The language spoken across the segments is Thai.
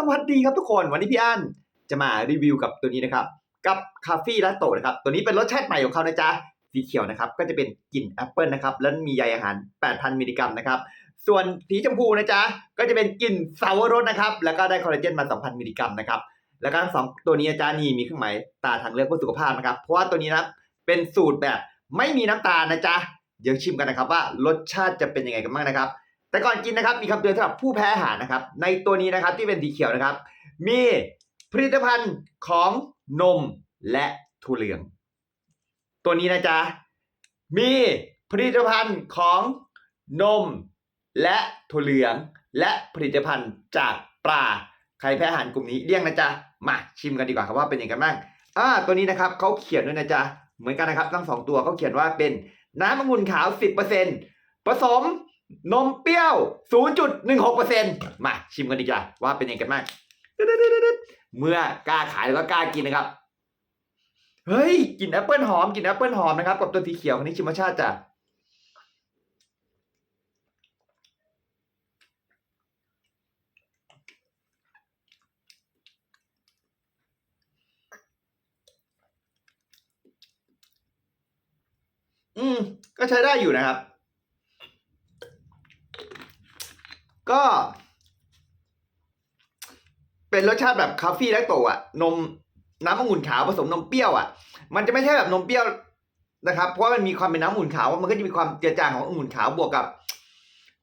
สวัสดีครับทุกคน วันนี้พี่อั้นจะมารีวิวกับตัวนี้นะครับ กับคาเฟ่ลาโต้นะครับ ตัวนี้เป็นรสชาติใหม่ของเขานะจ๊ะ สีเขียวนะครับ ก็จะเป็นกลิ่นแอปเปิลนะครับ แล้วมีใยอาหาร 8,000 มิลลิกรัมนะครับ ส่วนสีชมพูนะจ๊ะ ก็จะเป็นกลิ่นสาวรสนะครับ แล้วก็ได้คอลลาเจนมา 2,000 มิลลิกรัมนะครับ แล้วก็สองตัวนี้นะจ๊ะนี่มีเครื่องหมายตาทางเลือกเพื่อสุขภาพนะครับ เพราะว่าตัวนี้นะ เป็นสูตรแบบไม่มีน้ำตาลนะจ๊ะ เดี๋ยวชิมกันนะครับว่ารสชาติจะเป็นยังไงกันบ้างนะครับ แต่ก่อนกินนะครับมีคำเตือนสำหรับผู้แพ้อาหารนะครับ ในตัวนี้นะครับที่เป็นสีเขียวนะครับ มีผลิตภัณฑ์ของนมและถั่วเหลือง ตัวนี้นะจ๊ะมีผลิตภัณฑ์ของนมและถั่วเหลือง และผลิตภัณฑ์จากปลาใครแพ้อาหารกลุ่มนี้เลี่ยงนะจ๊ะมาชิมกันดีกว่าครับว่าเป็นยังไงกันบ้างอ่าตัวนี้นะครับเขาเขียนด้วยนะจ๊ะเหมือนกันนะครับทั้งสองตัวเขาเขียนว่าเป็นน้ำองุ่นขาว 10%ผสม นมเปรี้ยว 0.16%มาชิมกันดีกว่าว่าเป็นยังไงกันบ้างเมื่อกล้าขายแล้วก็กล้ากินนะครับ เฮ้ยกลิ่นแอปเปิลหอมกลิ่นแอปเปิลหอมนะครับ กับตัวสีเขียวคนนี้ชิมรสชาติจ้ะอืม ก็ใช้ได้อยู่นะครับ ก็ เป็นรสชาติแบบคาเฟ่และโตะนมน้ำองุ่นขาวผสมนมเปรี้ยวอะ มันจะไม่ใช่แบบนมเปรี้ยวนะครับ เพราะว่ามันมีความเป็นน้ำองุ่นขาว มันก็จะมีความเจือจางขององุ่นขาวบวกกับ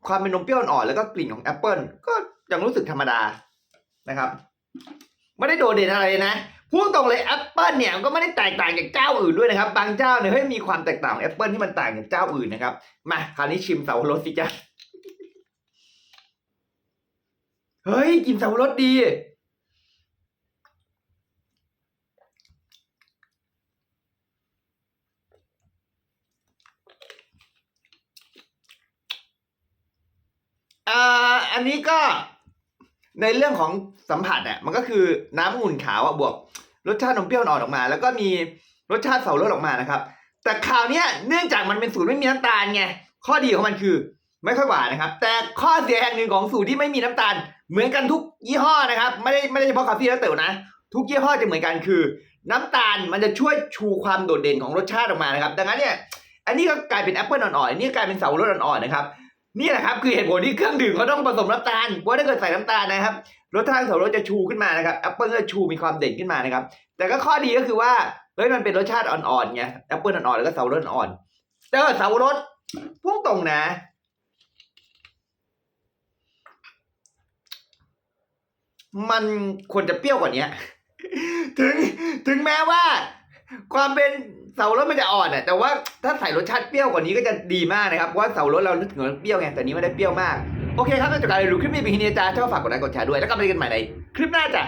ความเป็นนมเปรี้ยวอ่อนๆแล้วก็กลิ่นของแอปเปิลก็ยังรู้สึกธรรมดานะครับ ไม่ได้โดดเด่นอะไรนะพูดตรงเลยแอปเปิลเนี่ยก็ไม่ได้แตกต่างจากเจ้าอื่นด้วยนะครับ บางเจ้าเนี่ยเฮ้ยมีความแตกต่างของแอปเปิลที่มันต่างจากเจ้าอื่นนะครับ มาคราวนี้ชิมเสาวรสสิจ้ะ เฮ้ยกลินเสาวรสดี อ่า อันนี้ก็ในเรื่องของสัมผัสเนี่ยมันก็คือน้ำองุ่นขาวอะบวกรสชาตินมเปรี้ยวอ่อนออกมา แล้วก็มีรสชาติเสารสออกมานะครับ แต่คราวเนี้ยเนื่องจากมันเป็นสูตรไม่มีน้ำตาลไงข้อดีของมันคือ ไม่ค่อยหวานนะครับ แต่ข้อเสียแห่งหนึ่งของสูตรที่ไม่มีน้ำตาล เหมือนกันทุกยี่ห้อนะครับ ไม่ได้ไม่ได้เฉพาะคาเฟ่แล้วเต๋อนะ ทุกยี่ห้อจะเหมือนกันคือ น้ำตาลมันจะช่วยชูความโดดเด่นของรสชาติออกมานะครับ ดังนั้นเนี่ย อันนี้ก็กลายเป็นแอปเปิลอ่อนๆอันนี้กลายเป็นเสารสอ่อนๆนะครับนี่แหละครับคือเหตุผลที่เครื่องดื่มเขาต้องผสมน้ำตาลเพราะถ้าเกิดใส่น้ำตาลนะครับรสชาติของรสจะชูขึ้นมานะครับแอปเปิลก็ชูมีความเด่นขึ้นมานะครับ แต่ก็ข้อดีก็คือว่าเฮ้ยมันเป็นรสชาติอ่อนๆไงแอปเปิลอ่อนๆแล้วก็เสารสอ่อนเจอเสารสพุ่งตรงนะ มันควรจะเปรี้ยวกว่านี้ถึงถึงแม้ว่า ความเป็นเสารสมันจะอ่อนอะแต่ว่าถ้าใส่รสชาติเปรี้ยวกว่านี้ก็จะดีมากนะครับเพราะว่าเสารสเรานึกถึงรสเปรี้ยวไงแต่นี้ไม่ได้เปรี้ยวมากโอเคครับถ้าจบการรีวิวคลิปนี้เป็นที่นี้จ้าชอบฝากกดไลค์กดแชร์ด้วยแล้วก็ไปเจอกันใหม่ในคลิปหน้าจ้ะ